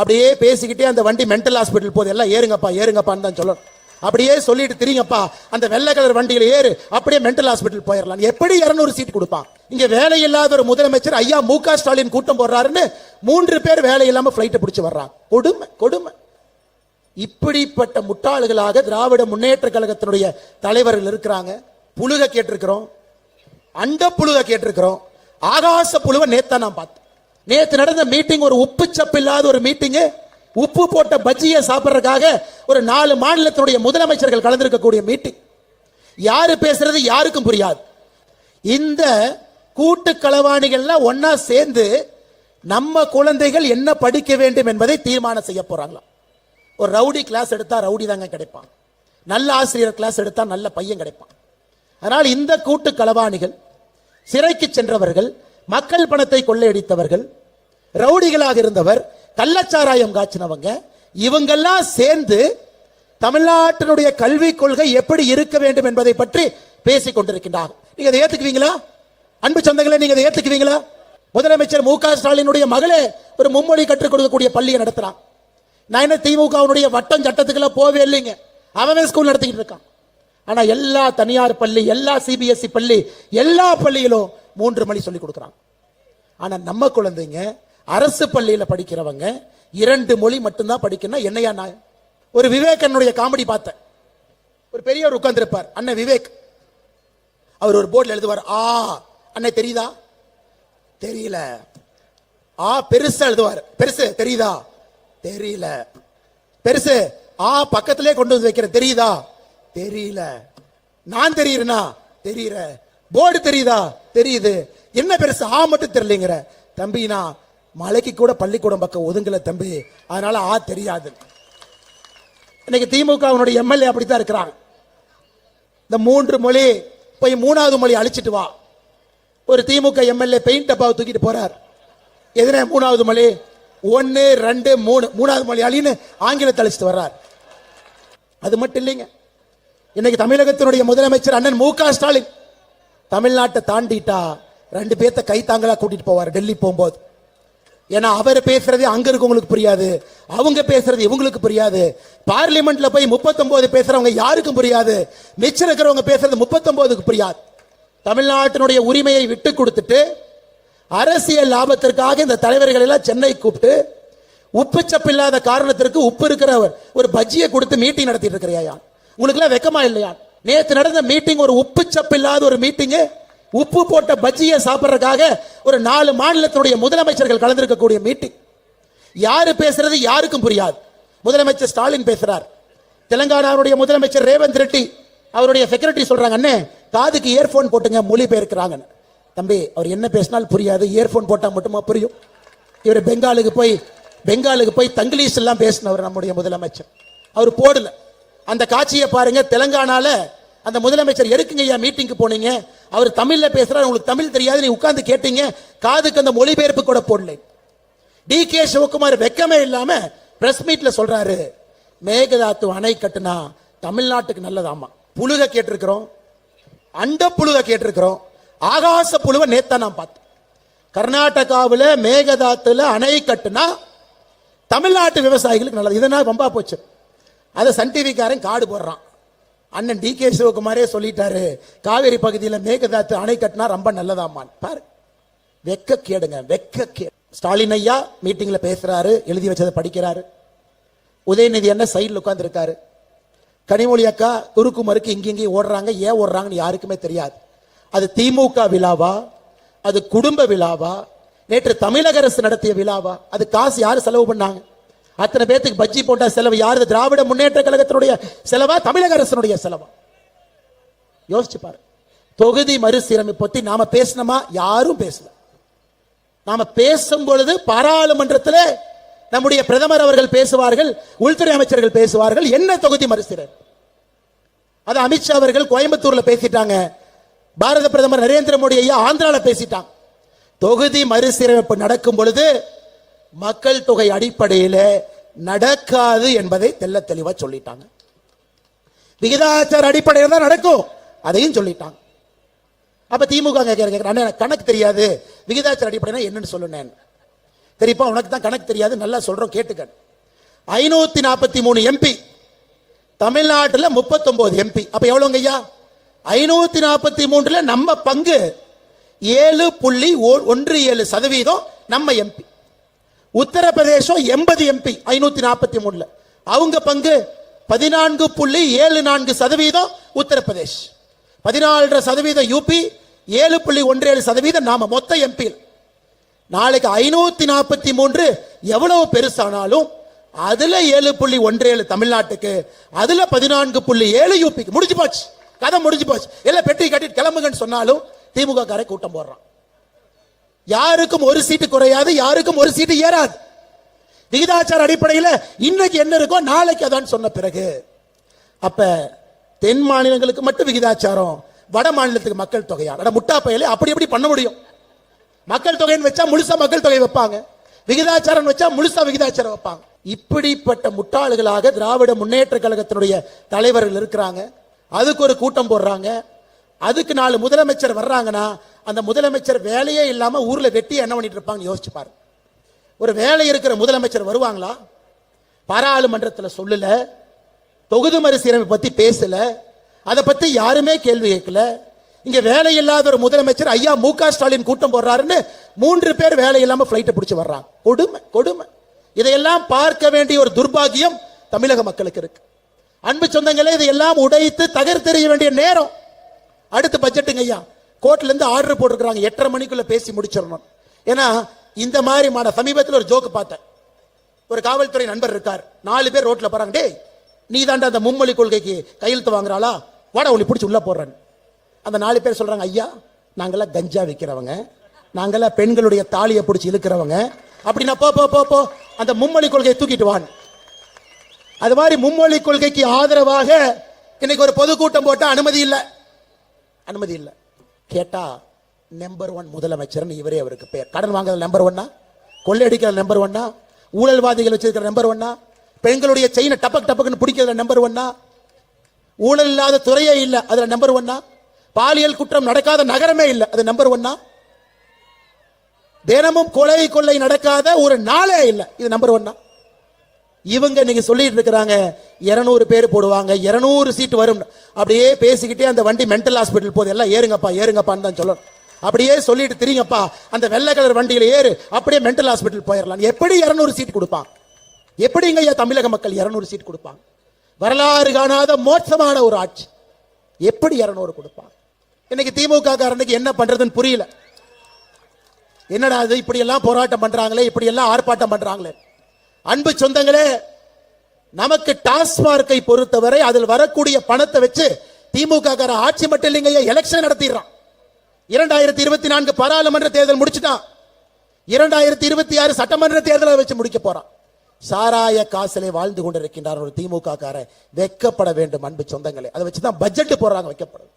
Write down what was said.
அப்படியே பேசிக்கிட்டே அந்த வண்டி மென்டல் ஹாஸ்பிட்டல் போகுது. எல்லாம் ஏறுங்கப்பா ஏறுங்கப்பான்னு தான் சொல்லணும். அப்படியே சொல்லிட்டு திரிங்கப்பா அந்த வெள்ளை கலர் வண்டியில் ஏறு அப்படியே மென்டல் ஹாஸ்பிட்டல் போயிடலாம் எப்படி இரநூறு சீட் கொடுப்பான்? இங்க வேலை இல்லாத ஒரு முதலமைச்சர் ஐயா மு க ஸ்டாலின் கூட்டம் போடுறாருன்னு மூன்று பேர் வேலை இல்லாம பிளைட்டை பிடிச்சி வர்றான். கொடுமை கொடுமை. இப்படிப்பட்ட முட்டாள்களாக திராவிட முன்னேற்ற கழகத்தினுடைய தலைவர்கள் இருக்கிறாங்க. புழுக கேட்டிருக்கிறோம். அண்ட புழுக கேட்டிருக்கிறோம். ஆகாச புழுவை நேத்தா நான் பார்த்தேன். நேற்று நடந்த மீட்டிங் ஒரு உப்பு சப்பு இல்லாத ஒரு மீட்டிங்கு உப்பு போட்ட பஜ்ஜியை சாப்பிட்றதுக்காக ஒரு நாலு மாநிலத்தினுடைய முதலமைச்சர்கள் கலந்திருக்கக்கூடிய மீட்டிங் யாரு பேசுறது யாருக்கும் புரியாது. இந்த கூட்டு களவாணிகள்லாம் ஒன்னா சேர்ந்து நம்ம குழந்தைகள் என்ன படிக்க வேண்டும் என்பதை தீர்மானம் செய்ய போறாங்களாம். ஒரு ரவுடி கிளாஸ் எடுத்தா ரவுடி தாங்க கிடைப்பான் நல்ல ஆசிரியர் கிளாஸ் எடுத்தா நல்ல பையன் கிடைப்பான். அதனால் இந்த கூட்டு களவாணிகள் சிறைக்கு சென்றவர்கள் மக்கள் பணத்தை கொள்ளையடித்தவர்கள் ரவுடிகளாக இருந்தவர் கள்ளச்சாராயம் காய்ச்சினவங்க இவங்கெல்லாம் சேர்ந்து தமிழ்நாட்டினுடைய கல்விக் கொள்கை எப்படி இருக்க வேண்டும் என்பதை பற்றி பேசிக் கொண்டிருக்கின்றார். நீங்க அதை ஏத்துக்குவீங்களா? அன்பு சொந்தங்களை நீங்க அதை ஏத்துக்குவீங்களா? முதலமைச்சர் மு க ஸ்டாலினுடைய மகளே ஒரு மும்மொழி கற்றுக் கொடுக்கக்கூடிய பள்ளியை நடத்துறான். நான் என்ன திமுகவுடைய வட்டம் சட்டத்துக்குள்ள போவே இல்லைங்க. அவன் ஸ்கூல் நடத்திக்கிட்டு இருக்கான். ஆனா எல்லா தனியார் பள்ளி எல்லா சிபிஎஸ்இ பள்ளி எல்லா பள்ளியிலும் மூன்று மணி சொல்லி கொடுக்குறான். ஆனா நம்ம குழந்தைங்க அரசு பள்ளியில் படிக்கிறவங்க இரண்டு மொழி மட்டும்தான் படிக்கணும் என்னையா நான்? ஒரு விவேகனுடைய காமெடி பார்த்தேன். ஒரு பெரியவர் உட்கார்ந்துருப்பார் அண்ணன் விவேக். அவர் ஒரு போர்டில் எழுதுவார் ஆ. அண்ணன் தெரியுதா? தெரியல. ஆ பெருசா எழுதுவார். பெருசு தெரியுதா? தெரியல. பெருசு ஆ பக்கத்திலே கொண்டு வந்து வைக்கிறேன். தெரியுதா? தெரியல. நான் தெரியுறேனா? தெரியற. போர்டு தெரியுதா? தெரியுது. என்ன பெருசு ஆ மட்டும் தெரியலங்கிற. தம்பினா மலைக்கு கூட பள்ளிக்கூடம் பக்கம் ஒதுங்கல தம்பி. அதனால ஆ தெரியாது. இன்னைக்கு திமுகவினுடைய எம்எல்ஏ அப்படித்தான் இருக்கிறாங்க. இந்த மூன்று மொழி போய் மூணாவது மொழி அழிச்சிட்டு வா. ஒரு திமுக எம்எல்ஏ பெயிண்ட் டப்பாவை தூக்கிட்டு போறார். எதிரே மூணாவது மொழி? ஒன்னு ரெண்டு மூணு. மூணாவது மொழி அழின்னு ஆங்கிலத்தை அழிச்சிட்டு வர்றார். அது மட்டும் இல்லைங்க. இன்னைக்கு தமிழகத்தினுடைய முதலமைச்சர் அண்ணன் மு க ஸ்டாலின் தமிழ்நாட்டை தாண்டிட்டா ரெண்டு பேர்த்த கை தாங்களா கூட்டிட்டு போவார். டெல்லி போகும்போது. ஏன்னா அவர் பேசுறது அங்க இருக்கவங்களுக்கு புரியாது அவங்க பேசுறது இவங்களுக்கு புரியாது. பார்லிமெண்ட்ல போய் 39 பேசுறவங்க யாருக்கும் புரியாது மிச்சம் இருக்கிறவங்க பேசுறது 39க்கு புரியாது. தமிழ்நாட்டினுடைய உரிமையை விட்டு கொடுத்துட்டு அரசியல் லாபத்திற்காக இந்த தலைவர்கள் எல்லாம் சென்னை கூப்பிட்டு உப்புச்சப்பு இல்லாத காரணத்திற்கு உப்பு இருக்கிற ஒரு பஜ்ஜியை கொடுத்து மீட்டிங் நடத்திட்டு இருக்கிறையா உங்களுக்கு எல்லாம் வெக்கமா இல்லையா? நேற்று நடந்த மீட்டிங் ஒரு உப்புச்சப்பு இல்லாத ஒரு மீட்டிங்கு உப்பு போட்ட பஜ்ஜியை சாப்பிட்றதுக்காக ஒரு நாலு மாநிலத்தினுடைய முதலமைச்சர்கள் கலந்திருக்கக்கூடிய மீட்டிங் யாரு பேசுறது யாருக்கும் புரியாது. முதலமைச்சர் ஸ்டாலின் பேசுறார். தெலங்கானாவுடைய முதலமைச்சர் ரேவந்த் ரெட்டி அவருடைய செக்ரட்டரி சொல்றாங்க அண்ணே காதுக்கு இயர்போன் போட்டுங்க மொழி பெயர்க்கிறாங்க தம்பி அவர் என்ன பேசினாலும் புரியாது. இயர்போன் போட்டால் மட்டுமா புரியும்? இவர் பெங்காலுக்கு போய் பெங்காலுக்கு போய் தங்கிலீஷ் எல்லாம் பேசினவர் நம்முடைய முதலமைச்சர். அவர் போடல. அந்த காட்சியை பாருங்க தெலங்கானால அந்த முதலமைச்சர் எதுக்குங்க ஐயா மீட்டிங்க்கு போனீங்க? அவர் தமிழில் பேசுறாரு உங்களுக்கு தமிழ் தெரியாது நீ உட்கார்ந்து கேட்டீங்க. காதுக்கு அந்த மொழிபெயர்ப்பு கூட போடல. டி கே சிவகுமார் வெக்கமே இல்லாம பிரஸ் மீட்ல சொல்றாரு மேகதாத்து அணை கட்டுனா தமிழ்நாட்டுக்கு நல்லதாமா? புழுக கேட்டிருக்கிறோம். அண்ட புழுக கேட்டிருக்கிறோம். ஆகாச புழுவை நேத்தா நான் பார்த்தேன். கர்நாடகாவில் மேகதாத்துல அணை கட்டுனா தமிழ்நாட்டு விவசாயிகளுக்கு நல்லது. இதனால் பம்பா போச்சு. அதை சன் டிவிக்காரன் காடு போடுறான். அண்ணன் டி கே சிவகுமாரே சொல்லிட்டாரு. காவேரி பகுதியில் மேகதாத்து அணை கட்டினா ரொம்ப நல்லதாமான் பாரு. வெக்க கேடுங்க வெக்க கே ஸ்டாலின் ஐயா மீட்டிங்கில் பேசுறாரு எழுதி வச்சதை படிக்கிறாரு. உதயநிதி என்ன சைடில் உட்காந்துருக்காரு கனிமொழி அக்கா குறுக்கு மறுக்கு இங்கேயும் ஓடுறாங்க ஏன் ஓடுறாங்கன்னு யாருக்குமே தெரியாது. அது திமுக விழாவா? அது குடும்ப விழாவா? நேற்று தமிழக அரசு நடத்திய விழாவா? அது காசு யார் செலவு பண்ணாங்க? அத்தனை பேத்துக்கு பஜ்ஜி போட்ட செலவு யாரு திராவிட முன்னேற்ற கழகத்தினுடைய செலவா? தமிழக அரசனுடைய செலவா? யோசிச்சு பாரு. தொகுதி மறுசீரமைப்பு பத்தி நாம பேசணுமா யாரும் பேசல. நாம பேசும் பொழுது பாராளுமன்றத்தில் நம்முடைய பிரதமர் அவர்கள் பேசுவார்கள் உள்துறை அமைச்சர்கள் பேசுவார்கள் என்ன தொகுதி மறுசீரமைப்பு? அது அமித்ஷா அவர்கள் கோயம்புத்தூர்ல பேசிட்டாங்க. பாரத பிரதமர் நரேந்திர மோடி ஐயா ஆந்திரால பேசிட்டாங்க. தொகுதி மறுசீரமைப்பு நடக்கும் பொழுது மக்கள் தொகை அடிப்படையில் நடக்காது என்பதை தெல்ல தெளிவா சொல்லிட்டாங்க. விகிதாச்சார அடிப்படையில் தான் நடக்கும். அதையும் சொல்லிட்டாங்க. அப்ப திமுக கேட்குறேன் எனக்கு கணக்கு தெரியாது. விகிதாச்சார அடிப்படையில் என்னன்னு சொல்லுனேன். தெரியுப்பா உனக்கு தான் கணக்கு தெரியாது நல்லா சொல்றோம் கேட்டுக்க ஐநூத்தி நாற்பத்தி மூணு எம்பி தமிழ்நாட்டில் முப்பத்தொம்போது எம்பி அப்ப எவ்வளவுங்க ஐயா? ஐநூத்தி நாற்பத்தி மூன்றுல நம்ம பங்கு ஏழு புள்ளி ஒன்று ஏழு சதவீதம் நம்ம எம்பி உத்தரப்பிரதேசம் எண்பது எம்பி ஐநூத்தி நாற்பத்தி மூணுல. அவங்க பங்கு பதினான்கு புள்ளி ஏழு நான்கு சதவீதம் உத்தரப்பிரதேஷ். பதினாலரை சதவீதம் யூபி ஏழு புள்ளி ஒன்று ஏழு சதவீதம் நாம மொத்த எம்பி நாளைக்கு ஐநூத்தி நாற்பத்தி மூன்று எவ்வளவு பெருசானாலும் அதுல ஏழு புள்ளி ஒன்று ஏழு தமிழ்நாட்டுக்கு அதுல பதினான்கு புள்ளி ஏழு யூபிக்கு முடிஞ்சு போச்சு. கதை முடிஞ்சு போச்சு. எல்லாம் பெட்டி கட்டிட்டு கிளம்புங்கன்னு சொன்னாலும் திமுக காரை கூட்டம் போடுறான். யாருக்கும் ஒரு சீட்டு குறையாது யாருக்கும் ஒரு சீட்டு ஏறாது. விகிதாச்சார அடிப்படையில் இன்னைக்கு என்ன இருக்கோ நாளைக்கு அதான் சொன்ன பிறகு. அப்ப தென் மாநிலங்களுக்கு மட்டும் விகிதாச்சாரம் வட மாநிலத்துக்கு மக்கள் தொகையா அட முட்டா பயில அப்படி எப்படி பண்ண முடியும்? மக்கள் தொகைன்னு வச்சா முழுசா மக்கள் தொகை வைப்பாங்க. விகிதாச்சாரம் வச்சா முழுசா விகிதாச்சாரம் வைப்பாங்க. இப்படிப்பட்ட முட்டாள்களாக திராவிட முன்னேற்ற கழகத்தினுடைய தலைவர்கள் இருக்கிறாங்க. அதுக்கு ஒரு கூட்டம் போடுறாங்க. அதுக்கு நாலு முதலமைச்சர் வர்றாங்கன்னா அந்த முதலமைச்சர் வேலையே இல்லாமல் ஊரில் வெட்டி என்ன பண்ணிட்டு இருப்பாங்கன்னு யோசிச்சு ஒரு வேலை இருக்கிற முதலமைச்சர் வருவாங்களா? பாராளுமன்றத்தில் சொல்லல. தொகுதி மறுசீரமைப்பு பத்தி பேசல. அதை பத்தி யாருமே கேள்வி கேட்கல. இங்க வேலை இல்லாத ஒரு முதலமைச்சர் ஐயா மு க ஸ்டாலின் கூட்டம் போடுறாருன்னு மூன்று பேர் வேலை இல்லாம பிளைட்டை பிடிச்சி வர்றாங்க. கொடுமை கொடுமை. இதையெல்லாம் பார்க்க வேண்டிய ஒரு துர்பாகியம் தமிழக மக்களுக்கு இருக்கு. அன்பு சொந்தங்களே இதையெல்லாம் உடைத்து தகர்த்தெறிய வேண்டிய நேரம். அடுத்த பட்ஜெட்டுங்க ஐயா. கோர்ட்லேருந்து ஆர்டர் போட்டிருக்கிறாங்க. எட்டரை மணிக்குள்ளே பேசி முடிச்சிடணும். ஏன்னா இந்த மாதிரி மான சமீபத்தில் ஒரு ஜோக்கு பார்த்தேன். ஒரு காவல்துறை நண்பர் இருக்கார். நாலு பேர் ரோட்டில் போகிறாங்க டேய் நீ தாண்டா அந்த மும்மொழி கொள்கைக்கு கையெழுத்து வாங்குறாளா? வாடா உன்னை பிடிச்சி உள்ளே போடுறேன். அந்த நாலு பேர் சொல்கிறாங்க ஐயா நாங்களாம் கஞ்சா விற்கிறவங்க நாங்களாம் பெண்களுடைய தாலியை பிடிச்சி இழுக்கிறவங்க. அப்படின்னா போ போ போ போ. அந்த மும்மொழி கொள்கையை தூக்கிட்டு வான் அது மாதிரி மும்மொழி கொள்கைக்கு ஆதரவாக இன்னைக்கு ஒரு பொதுக்கூட்டம் போட்டால் அனுமதி இல்லை. அனுமதி இல்லை. கேட்டால் நம்பர் ஒன் முதலமைச்சர்னு இவரே அவருக்கு பேர் கடன் வாங்குறது நம்பர் ஒன்னா கொள்ளையடிக்கிற நம்பர் ஒன்னா ஊழல்வாதிகள் வச்சிருக்கிற நம்பர் ஒன்னா பெண்களுடைய செயினை டப்பக் டப்பக்குன்னு பிடிக்கிற நம்பர் ஒன்னா ஊழல் இல்லாத துறையே இல்லை அதில் நம்பர் ஒன்னா பாலியல் குற்றம் நடக்காத நகரமே இல்லை அது நம்பர் ஒன்னா தினமும் கொலை கொள்ளை நடக்காத ஒரு நாளே இல்லை இது நம்பர் ஒன்னா இவங்க நீங்க சொல்லிட்டு இருக்கிறாங்க இருநூறு பேர் போடுவாங்க இருநூறு சீட் வரும். அப்படியே பேசிக்கிட்டே அந்த வண்டி மென்டல் ஹாஸ்பிட்டல் போது எல்லாம் ஏறுங்கப்பா ஏறுங்கப்பான்னு தான் சொல்லணும். அப்படியே சொல்லிட்டு திரிங்கப்பா அந்த வெள்ளை கலர் வண்டியில் ஏறு அப்படியே மென்டல் ஹாஸ்பிட்டல் போயிடலாம் எப்படி இரநூறு சீட் கொடுப்பான்? எப்படிங்க ஐயா தமிழக மக்கள் இரநூறு சீட் கொடுப்பாங்க வரலாறு காணாத மோட்சமான ஒரு ஆட்சி. எப்படி இரநூறு கொடுப்பான்? இன்னைக்கு திமுக காரனுக்கு என்ன பண்றதுன்னு புரியல. என்னடா இது இப்படி எல்லாம் போராட்டம் பண்றாங்களே இப்படி எல்லாம் ஆர்ப்பாட்டம் பண்றாங்களே. அன்பு சொந்தங்களே நமக்கு டாஸ்மார்க்கை பொறுத்தவரை அதில் வரக்கூடிய பணத்தை வச்சு திமுக கார ஆட்சி மட்டும் இல்லைங்க எலெக்ஷன் நடத்திடுறான். இரண்டாயிரத்தி இருபத்தி நான்கு பாராளுமன்ற தேர்தல் முடிச்சுட்டான் இரண்டாயிரத்தி இருபத்தி ஆறு சட்டமன்ற தேர்தலை வச்சு முடிக்க போறான். சாராய காசிலே வாழ்ந்து கொண்டிருக்கின்றார் ஒரு திமுக கார வெக்கப்பட வேண்டும் அன்பு சொந்தங்களே. அதை வச்சு தான் பட்ஜெட் போடுறாங்க வைக்கப்படும்.